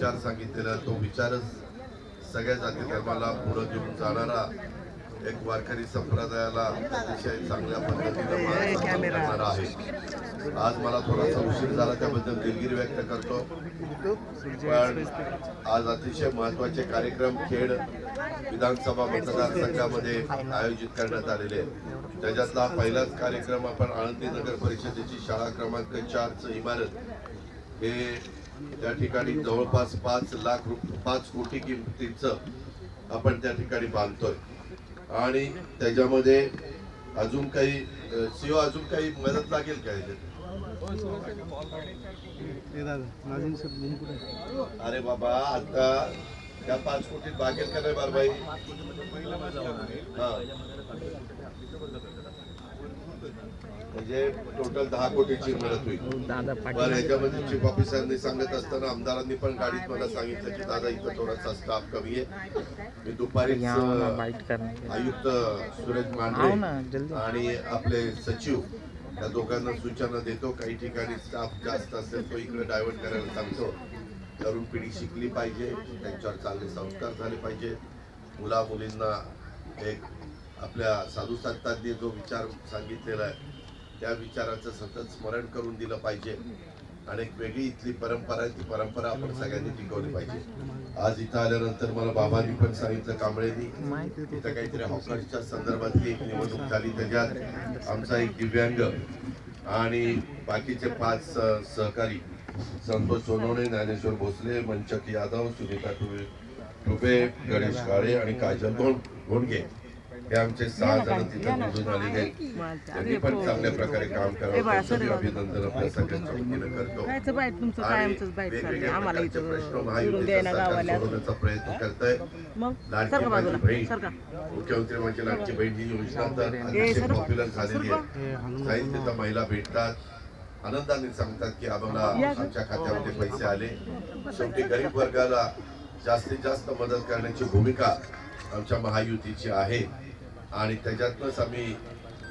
विचार सांगितलेला तो विचारच सगळ्या जाती धर्माला पुढं घेऊन जाणारा एक वारकरी संप्रदायाला अतिशय चांगल्या पद्धतीने करणारा आहे. आज मला थोडासा उशीर झाला त्याबद्दल दिलगिरी व्यक्त करतो. पण आज अतिशय महत्त्वाचे कार्यक्रम खेड विधानसभा मतदारसंघामध्ये आयोजित करण्यात आलेले आहेत. त्याच्यातला पहिलाच कार्यक्रम आपण आळंदी नगर परिषदेची शाळा क्रमांक चारचं इमारत हे त्या ठिकाणी जवळपास पाच लाख रुप पाच कोटी किमतीचं आपण त्या ठिकाणी बांधतोय आणि त्याच्यामध्ये अजून काही शिव अजून काही मदत लागेल का याच्यात? अरे बाबा आता त्या पाच कोटीत भागेल का नाही बारबाई हा. म्हणजे टोटल दहा कोटीची मदत होईल. बरं याच्यामध्ये चीफ ऑफिसरनी सांगत असताना आमदारांनी पण गाडीत मला सांगितलं की दादा इथं थोडासा स्टाफ कमी आहे. मी करणार आयुक्त मांढरे ना जल्दी. आणि आपले सचिव या दोघांना सूचना देतो. काही ठिकाणी स्टाफ जास्त असेल तो इकडे डायव्हर्ट करायला सांगतो. तरुण पिढी शिकली पाहिजे त्यांच्यावर चांगले संस्कार झाले पाहिजे. मुला मुलींना एक आपल्या साधू संतांनी जो विचार सांगितलेला आहे त्या विचाराचं सतत स्मरण करून दिलं पाहिजे. आणि एक वेगळी इथली परंपरा आहे ती परंपरा आपण सगळ्यांनी टिकवली पाहिजे. आज इथं आल्यानंतर मला बाबांनी पण सांगितलं कांबळेनी. इथं काहीतरी हॉकर्सच्या संदर्भातली एक निवडणूक झाली त्याच्यात आमचा एक दिव्यांग आणि बाकीचे पाच सहकारी संतोष सोनवणे ज्ञानेश्वर भोसले मंचक यादव सुनीता टुबे टुबे गणेश काळे आणि काजल गोंड गोंडगे हे आमचे सहा जण तिथे निवडून आलेले आहेत. त्यांनी पण चांगल्या प्रकारे काम करावं. अभिनंदन आपल्या सगळ्यांच्या वतीनं करतो. वेगवेगळ्या प्रकारचे प्रश्न महायुतीचं सरकार सोडवण्याचा प्रयत्न लाडकी माझी बहीण. सरका मुख्यमंत्री म्हणजे लाडकी बहीण ही योजना तर अतिशय पॉप्युलर झालेली आहे. काही तिथं महिला भेटतात. आनंदाने सांगतात की आम्हाला आमच्या खात्यामध्ये पैसे आले. शेवटी गरीब वर्गाला जास्तीत जास्त मदत करण्याची भूमिका आमच्या महायुतीची आहे. आणि त्याच्यातनंच आम्ही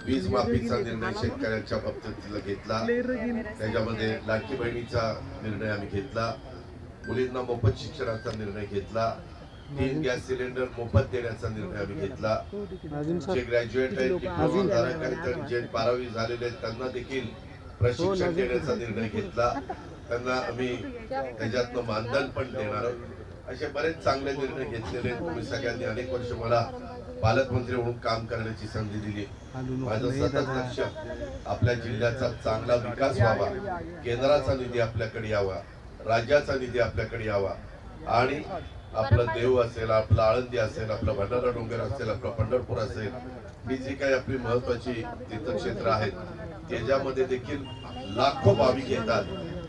वीज माफीचा निर्णय शेतकऱ्यांच्या बाबतीत घेतला. त्याच्यामध्ये लाडकी बहिणीचा निर्णय आम्ही घेतला. मुलींना मोफत शिक्षणाचा निर्णय घेतला. तीन गॅस सिलेंडर मोफत देण्याचा निर्णय आम्ही घेतला. जे ग्रॅज्युएट आहेत जे बारावी झालेले आहेत त्यांना देखील प्रशिक्षण देण्याचा निर्णय घेतला. त्यांना आम्ही त्याच्यातनं मानधन पण देणार आहोत. असे बरेच चांगले निर्णय घेतलेले आहेत. तुम्ही सगळ्यांनी अनेक वर्ष मला पालकमंत्री म्हणून काम करण्याची संधी दिली. माझं सतत लक्ष आपल्या जिल्ह्याचा चांगला विकास व्हावा. केंद्राचा निधी आपल्याकडे यावा. राज्याचा निधी आपल्याकडे यावा. आणि आपलं देव असेल आपलं आळंदी असेल आपलं भंडारा डोंगर असेल आपलं पंढरपूर असेल ही जी काही आपली महत्वाची तीर्थक्षेत्र आहेत त्याच्यामध्ये देखील लाखो भाविक येतात.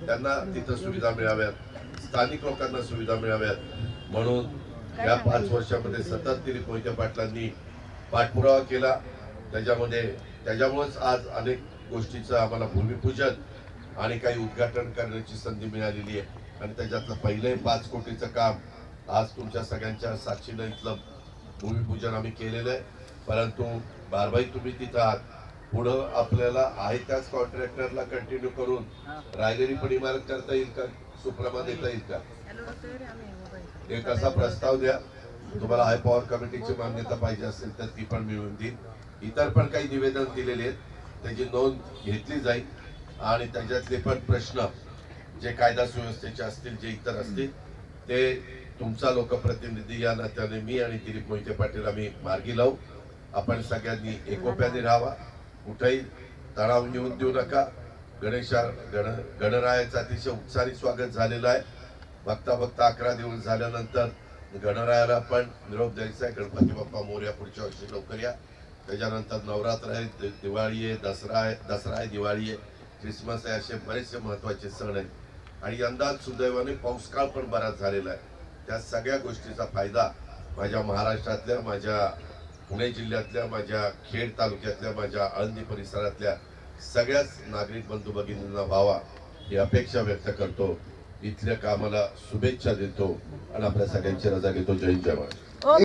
त्यांना तिथं सुविधा मिळाव्यात. स्थानिक लोकांना सुविधा मिळाव्यात. म्हणून या पाच वर्षामध्ये सतत दिलीप मोहिते पाटलांनी पाठपुरावा केला? त्याच्यामध्ये त्याच्यामुळेच आज अनेक गोष्टीचं आम्हाला भूमिपूजन आणि काही उद्घाटन करण्याची संधी मिळालेली आहे. आणि त्याच्यातलं पहिलंही पाच कोटीचं काम आज तुमच्या सगळ्यांच्या साक्षीनं इथलं भूमिपूजन आम्ही केलेलं आहे. परंतु बारबाई तुम्ही तिथं आहात. पुढं आपल्याला आहे त्याच कॉन्ट्रॅक्टरला कंटिन्यू करून राहिलेली पण इमारत करता येईल का? सुप्रमा देता येईल का एक असा प्रस्ताव द्या. तुम्हाला हाय पॉवर कमिटीची मान्यता पाहिजे असेल तर ती पण मिळवून देईल इतर पण काही निवेदन दिलेले आहेत. त्याची नोंद घेतली जाईल. आणि त्याच्यातले पण प्रश्न जे कायदा सुव्यवस्थेचे असतील जे इतर असतील ते तुमचा लोकप्रतिनिधी या नात्याने मी आणि दिलीप मोहिते पाटील आम्ही मार्गी लावू. आपण सगळ्यांनी एकोप्याने राहावा. कुठेही तणाव येऊन देऊ नका. गणेशा गण गणरायाचं अतिशय उत्साही स्वागत झालेलं आहे. बघता बघता अकरा दिवस झाल्यानंतर गणरायाला पण निरोप द्यायचा आहे. गणपती बाप्पा मोर्या पुढच्या वर्षी लवकर या. त्याच्यानंतर नवरात्र आहे दिवाळी आहे दसरा आहे दसरा आहे दिवाळी आहे. क्रिसमस आहे असे बरेचसे महत्त्वाचे सण आहेत. आणि यंदा सुदैवाने पाऊसकाळ पण बराच झालेला आहे. त्या सगळ्या गोष्टीचा फायदा माझ्या महाराष्ट्रातल्या माझ्या पुणे जिल्ह्यातल्या माझ्या खेड तालुक्यातल्या माझ्या आळंदी परिसरातल्या सगळ्याच नागरिक बंधू भगिनींना व्हावा ही अपेक्षा व्यक्त करतो. इथल्या कामाला शुभेच्छा देतो आणि आपल्या सगळ्यांची रजा घेतो. जय जय